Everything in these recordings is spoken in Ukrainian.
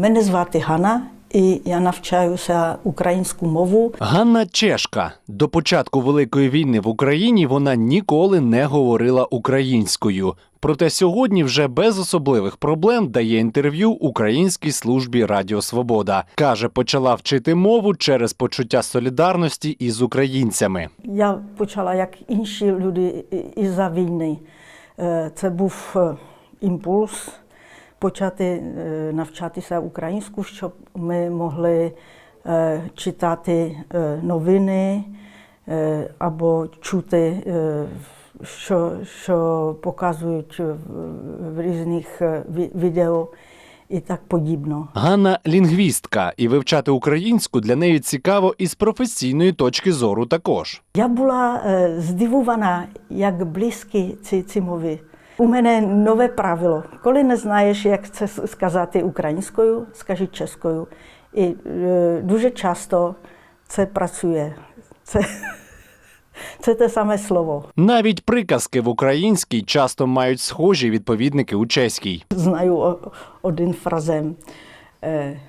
Мене звати Ганна, і я навчаюся українську мову. Ганна Чешка. До початку Великої війни в Україні вона ніколи не говорила українською. Проте сьогодні вже без особливих проблем дає інтерв'ю українській службі Радіо Свобода. Каже, почала вчити мову через почуття солідарності із українцями. Я почала, як інші люди, із-за війни. Е, Це був е, імпульс почати навчатися українську, щоб ми могли читати новини або чути, що, що показують в, різних відео і так подібно. Ганна лінгвістка, і вивчати українську для неї цікаво із професійної точки зору також. Я була е, здивована, як близькі ці, ці мови. У мене нове правило. Коли не знаєш, як це сказати українською, скажи чеською. І е, дуже часто це працює. Це, це те саме слово. Навіть приказки в українській часто мають схожі відповідники у чеській. Знаю один фразем. Е,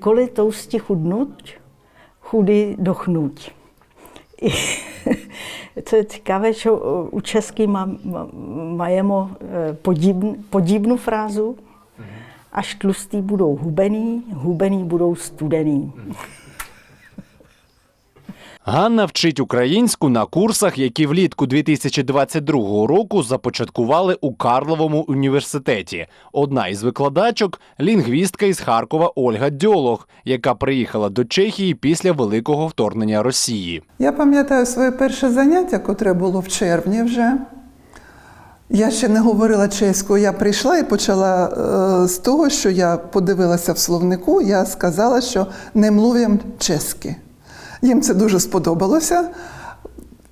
коли товсті худнуть, худі дохнуть. І co je ciekawe, že u český má, ma, majemo e, podíbn, podíbnu frázu, mhm. až tlustý budou hubený, hubený budou studený. Mhm. Ганна вчить українську на курсах, які влітку 2022 року започаткували у Карловому університеті. Одна із викладачок лінгвістка із Харкова Ольга Дьолог, яка приїхала до Чехії після великого вторгнення Росії. Я пам'ятаю своє перше заняття, котре було в червні вже. Я ще не говорила чеською. Я прийшла і почала е, з того, що я подивилася в словнику, я сказала, що не млuvím чеськи. Їм це дуже сподобалося.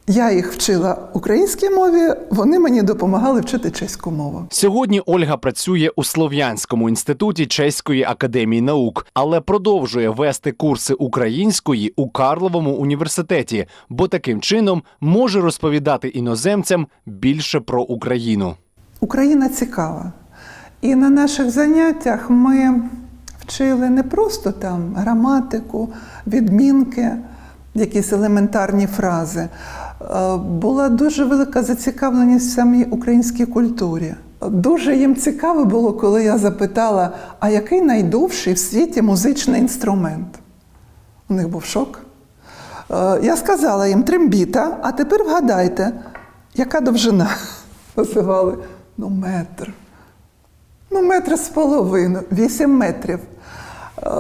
Я їх вчила українській мові, вони мені допомагали вчити чеську мову. Сьогодні Ольга працює у Слов'янському інституті Чеської академії наук, але продовжує вести курси української у Карловому університеті, бо таким чином може розповідати іноземцям більше про Україну. Україна цікава. І на наших заняттях ми вчили не просто там граматику, відмінки, якісь елементарні фрази. Е, Була дуже велика зацікавленість в самій українській культурі. Дуже їм цікаво було, коли я запитала, а який найдовший в світі музичний інструмент? У них був шок. Е, Я сказала їм трембіта, а тепер вгадайте, яка довжина? Називали ну метр. Ну, метр з половиною, вісім метрів. Е,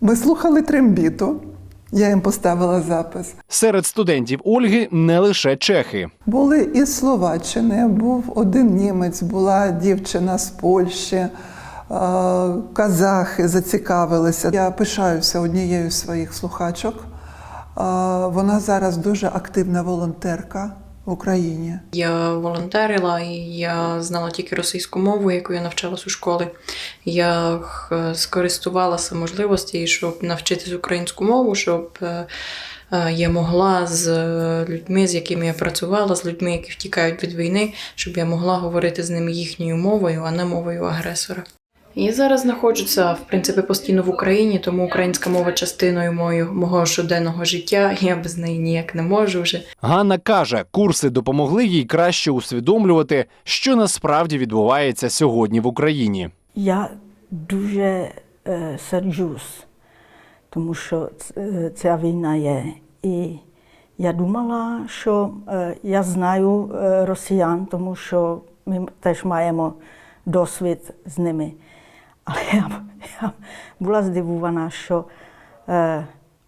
Ми слухали трембіту, я їм поставила запис. Серед студентів Ольги не лише чехи. Були із Словаччини, був один німець, була дівчина з Польщі, е, казахи зацікавилися. Я пишаюся однією з своїх слухачок. Е, Вона зараз дуже активна волонтерка в Україні. Я волонтерила і я знала тільки російську мову, яку я навчалась у школі. Я скористувалася можливості, щоб навчитись українську мову, щоб е, е, я могла з е, людьми, з якими я працювала, з людьми, які втікають від війни, щоб я могла говорити з ними їхньою мовою, а не мовою агресора. Я зараз знаходжуся в принципі постійно в Україні, тому українська мова частиною мою, мого щоденного життя. Я без неї ніяк не можу вже. Ганна каже, курси допомогли їй краще усвідомлювати, що насправді відбувається сьогодні в Україні. Я дуже е, серджусь, тому що е, ця війна є. І я думала, що е, я знаю е, росіян, тому що ми теж маємо досвід з ними. Але я, я була здивована, що е,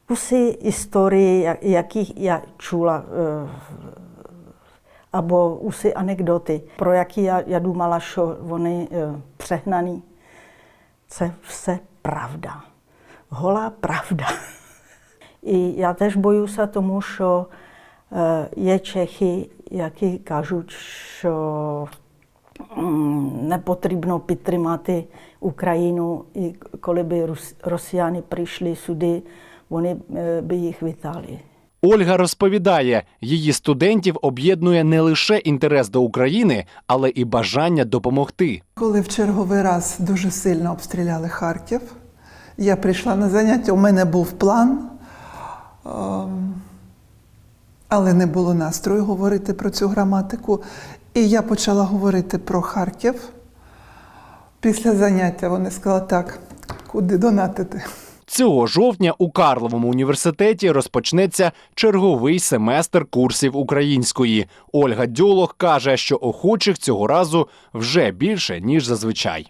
усі історії, я- які я чула, е, або усі anekdoty, про які я, я думala, що вони е, přehnaný. Це все правда. Гола правда. І я теж боюся, тому що е, є Чехи, які кажуть, що потрібно підтримати Україну, і коли б росіяни прийшли сюди, вони би їх вітали. Ольга розповідає, її студентів об'єднує не лише інтерес до України, але і бажання допомогти. Коли в черговий раз дуже сильно обстріляли Харків, я прийшла на заняття, у мене був план, ем, але не було настрою говорити про цю граматику. І я почала говорити про Харків. Після заняття вони сказали, так, куди донатити? Цього жовтня у Карловому університеті розпочнеться черговий семестр курсів української. Ольга Дьолог каже, що охочих цього разу вже більше ніж зазвичай.